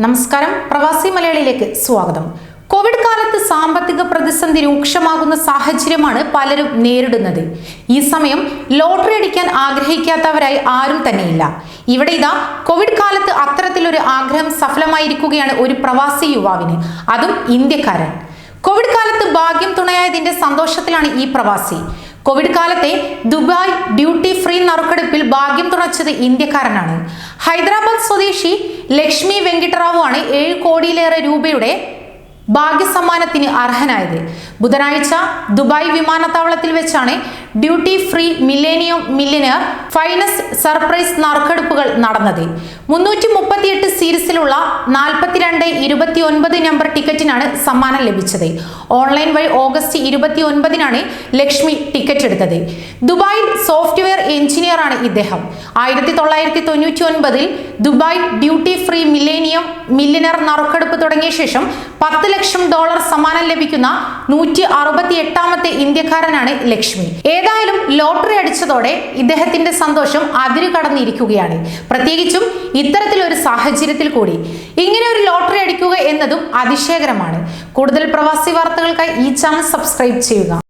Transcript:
നമസ്കാരം. പ്രവാസി മലയാളിയിലേക്ക് സ്വാഗതം. കോവിഡ് കാലത്ത് സാമ്പത്തിക പ്രതിസന്ധി രൂക്ഷമാകുന്ന സാഹചര്യമാണ് പലരും നേരിടുന്നത്. ഈ സമയം ലോട്ടറി അടിക്കാൻ ആഗ്രഹിക്കാത്തവരായി ആരും തന്നെയില്ല. ഇവിടെ ഇതാ കോവിഡ് കാലത്ത് അത്തരത്തിലൊരു ആഗ്രഹം സഫലമായിരിക്കുകയാണ് ഒരു പ്രവാസി യുവാവിന്. അതും ഇന്ത്യക്കാരൻ. കോവിഡ് കാലത്ത് ഭാഗ്യം തുണയായതിന്റെ സന്തോഷത്തിലാണ് ഈ പ്രവാസി. കോവിഡ് കാലത്തെ ദുബായ് ഡ്യൂട്ടി ഫ്രീ നറുക്കെടുപ്പിൽ ഭാഗ്യം തുണച്ചത് ഇന്ത്യക്കാരനാണ്. ഹൈദരാബാദ് സ്വദേശി ലക്ഷ്മി വെങ്കിട്ടറാവു ആണ് ഏഴ് കോടിയിലേറെ രൂപയുടെ ഭാഗ്യസമ്മാനത്തിന് അർഹനായത്. ബുധനാഴ്ച ദുബായ് വിമാനത്താവളത്തിൽ വെച്ചാണ് duty free millennium millionaire finest surprise നറുക്കെടുപ്പുകൾ നടന്നത്. മുന്നൂറ്റി മുപ്പത്തിയെട്ട് സീരീസിലുള്ള നാൽപ്പത്തിരണ്ട് ഇരുപത്തി ഒൻപത് നമ്പർ ടിക്കറ്റിനാണ് സമ്മാനം ലഭിച്ചത്. ഓൺലൈൻ വഴി ഓഗസ്റ്റ് ഇരുപത്തി ഒൻപതിനാണ് ലക്ഷ്മി ടിക്കറ്റ് എടുത്തത്. ദുബായിൽ സോഫ്റ്റ്വെയർ എഞ്ചിനീയർ ആണ് ഇദ്ദേഹം. ആയിരത്തി തൊള്ളായിരത്തി തൊണ്ണൂറ്റി ഒൻപതിൽ Dubai duty free millennium millionaire നറുക്കെടുപ്പ് തുടങ്ങിയ ശേഷം പത്ത് ലക്ഷം ഡോളർ സമ്മാനം ലഭിക്കുന്ന നൂറ്റി അറുപത്തി എട്ടാമത്തെ ഇന്ത്യക്കാരനാണ് ലക്ഷ്മി. ഏതായാലും ലോട്ടറി അടിച്ചതോടെ ഇദ്ദേഹത്തിന്റെ സന്തോഷം അതിരു കടന്നിരിക്കുകയാണ്. പ്രത്യേകിച്ചും ഇത്തരത്തിലൊരു സാഹചര്യത്തിൽ കൂടി. ഇങ്ങനെ ഒരു ലോട്ടറി അടിക്കുക എന്നതും അതിശയകരമാണ്. കൂടുതൽ പ്രവാസി വാർത്തകൾക്കായി ഈ ചാനൽ സബ്സ്ക്രൈബ് ചെയ്യുക.